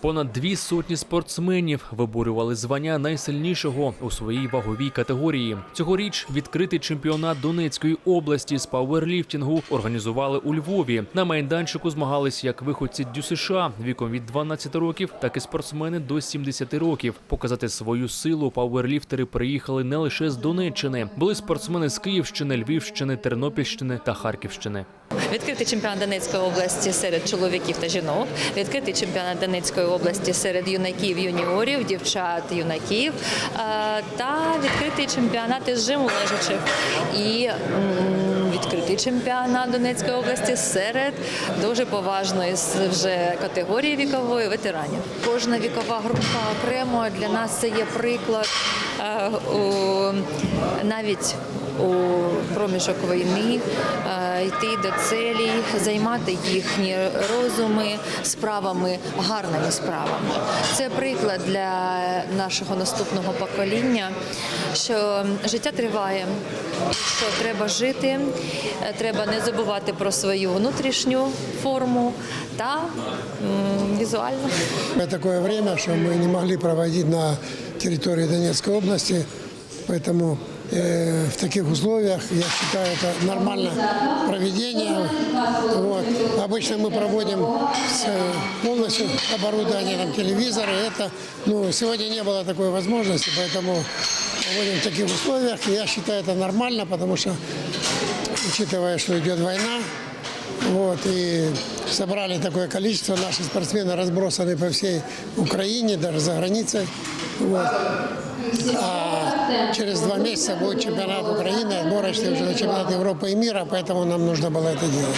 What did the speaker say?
Понад дві сотні спортсменів виборювали звання найсильнішого у своїй ваговій категорії. Цьогоріч відкритий чемпіонат Донецької області з пауерліфтингу організували у Львові. На майданчику змагались як виходці ДЮСШ віком від 12 років, так і спортсмени до 70 років. Показати свою силу пауерліфтери приїхали не лише з Донеччини. Були спортсмени з Київщини, Львівщини, Тернопільщини та Харківщини. Відкритий чемпіонат Донецької області серед чоловіків та жінок, відкритий чемпіонат Донецької області серед юнаків, юніорів, дівчат, юнаків. Е, та відкритий чемпіонат із жиму лежачих. І відкритий чемпіонат Донецької області серед дуже поважної вже категорії вікової ветеранів. Кожна вікова група окремо для нас це є приклад е, навіть у проміжок війни е, йти до целі, займати їхні розуми справами, гарними справами. Це приклад для нашого наступного покоління, що життя триває, і що треба жити, е, треба не забувати про свою внутрішню форму та м, візуальну. Такое время, что мы не могли проводить на территории Донецкой области, поэтому э, в таких условиях я считаю это нормальное проведение. Вот. Обычно мы проводим с э, полностью оборудованием телевизора. Это, ну, сегодня не было такой возможности, поэтому проводим в таких условиях. Я считаю это нормально, потому что, учитывая, что идет война, вот, и собрали такое количество. Наши спортсмены разбросаны по всей Украине, даже за границей. Вот. А через два месяца будет чемпионат Украины, отборочный уже на чемпионат Европы и мира, поэтому нам нужно было это делать.